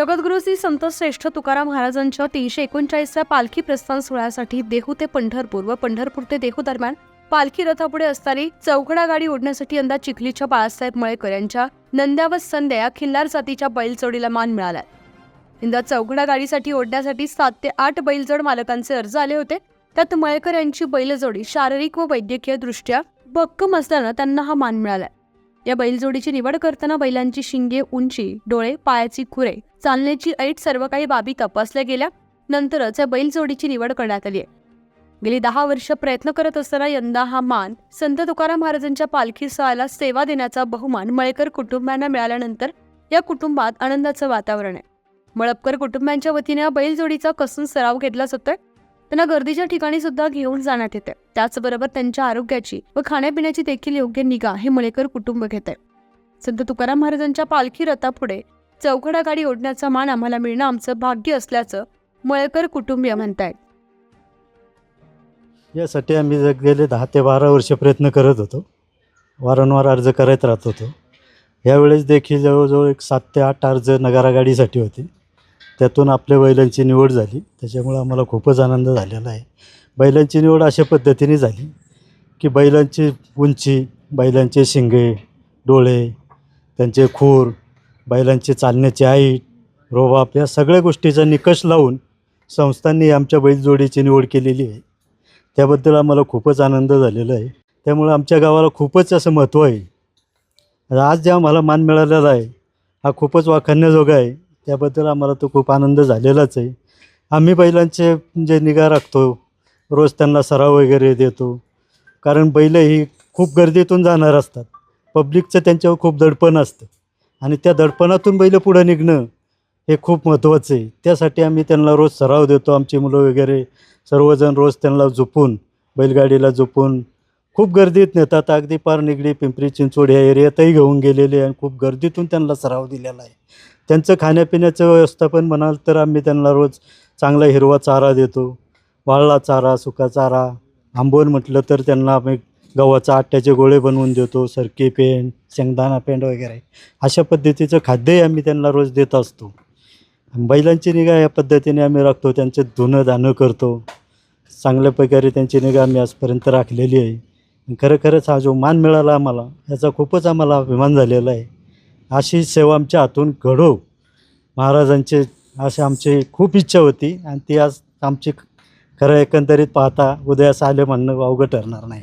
जगद्गुरु श्री संत श्रेष्ठ तुकाराम महाराजांच्या तीनशे एकोणचाळीसच्या पालखी प्रस्थान सोहळ्यासाठी देहू ते पंढरपूर व पंढरपूर ते देहू दरम्यान पालखी रथापुढे असणारी चौकडा गाडी ओढण्यासाठी यंदा चिखलीच्या बाळासाहेब मळेकर यांच्या नंद्या व संध्या या खिल्लार जातीच्या बैलजोडीला मान मिळाला यंदा चौघडा गाडीसाठी ओढण्यासाठी सात ते आठ बैलजोड मालकांचे अर्ज आले होते. त्यात मळेकर यांची बैलजोडी शारीरिक व वैद्यकीय दृष्ट्या भक्कम असल्यानं त्यांना हा मान मिळाला या बैलजोडीची निवड करताना बैलांची शिंगे उंची डोळे पायाची खुरे चालण्याची ऐट सर्व काही बाबी तपासल्या गेल्या. नंतरच या बैलजोडीची निवड करण्यात आली आहे. गेली दहा वर्ष प्रयत्न करत असताना यंदा हा मान संत तुकाराम महाराजांच्या पालखी सोहळ्याला सेवा देण्याचा बहुमान मळेकर कुटुंबांना मिळाल्यानंतर या कुटुंबात आनंदाचं वातावरण आहे. मळपकर कुटुंबांच्या वतीने या बैलजोडीचा कसून सराव घेतला जातोय. त्यांना गर्दीच्या ठिकाणी सुद्धा घेऊन जाण्यात येते त्याचबरोबर त्यांच्या आरोग्याची व खाण्यापिण्याची देखील योग्य निगा हे मळेकर कुटुंब घेत आहे संत तुकाराम महाराजांच्या पालखी रथापुढे चौकडा गाडी ओढण्याचा मान आम्हाला मिळणं आमचं भाग्य असल्याचं मळकर कुटुंबीय म्हणतायत. यासाठी आम्ही ज- गेले दहा ते बारा वर्ष प्रयत्न करत होतो. वारंवार अर्ज करत राहत होतो. यावेळेस देखील जवळजवळ एक सात ते आठ अर्ज नगारा गाडीसाठी होते. त्यातून आपल्या बैलांची निवड झाली. त्याच्यामुळं आम्हाला खूपच आनंद झालेला आहे. बैलांची निवड अशा पद्धतीने झाली की बैलांची उंची बैलांचे शिंगे डोळे त्यांचे खूर बैलांची चालण्याची हाईट रोबाप या सगळ्या गोष्टीचा निकष लावून संस्थांनी आमच्या बैलजोडीची निवड केलेली आहे. त्याबद्दल आम्हाला खूपच आनंद झालेला आहे. त्यामुळं आमच्या गावाला खूपच असं महत्त्व आहे. आज जे आम्हाला मान मिळालेला आहे हा खूपच वाखाणण्याजोगा आहे. त्याबद्दल आम्हाला तो खूप आनंद झालेलाच आहे. आम्ही बैलांचे जे निगा राखतो रोज त्यांना सराव वगैरे देतो. कारण बैल ही खूप गर्दीतून जाणार असतात. पब्लिकचं त्यांच्यावर खूप दडपण असतं. आणि त्या दडपणातून बैल पुढं निघणं हे खूप महत्त्वाचं आहे. त्यासाठी आम्ही त्यांना रोज सराव देतो आमची मुलं वगैरे सर्वजण रोज त्यांना झोपून बैलगाडीला झोपून खूप गर्दीत नेतात. अगदी पार निगडी पिंपरी चिंचवड या एरियातही घेऊन गेलेले आहे आणि खूप गर्दीतून त्यांना सराव दिलेला आहे. त्यांचं खाण्यापिण्याचं व्यवस्थापन म्हणाल तर आम्ही त्यांना रोज चांगला हिरवा चारा देतो वाळला चारा सुका चारा आंबोन म्हटलं तर त्यांना आम्ही गव्हाचा आट्याचे गोळे बनवून देतो सरकी पेंड शेंगदाणा पेंड वगैरे. अशा पद्धतीचं खाद्यही आम्ही त्यांना रोज देत असतो. बैलांची निगा या पद्धतीने आम्ही राखतो त्यांचे धुणं दानं करतो. चांगल्या प्रकारे त्यांची निगा आम्ही आजपर्यंत राखलेली आहे. खरं खरंच हा जो मान मिळाला आम्हाला याचा खूपच आम्हाला अभिमान झालेला आहे. अशी सेवा आमच्या हातून घडो. महाराजांचे अशी आमची खूप इच्छा होती आणि ती आज आमची खरं एकंदरीत पाहता उदयास आले म्हणणं अवघड ठरणार नाही.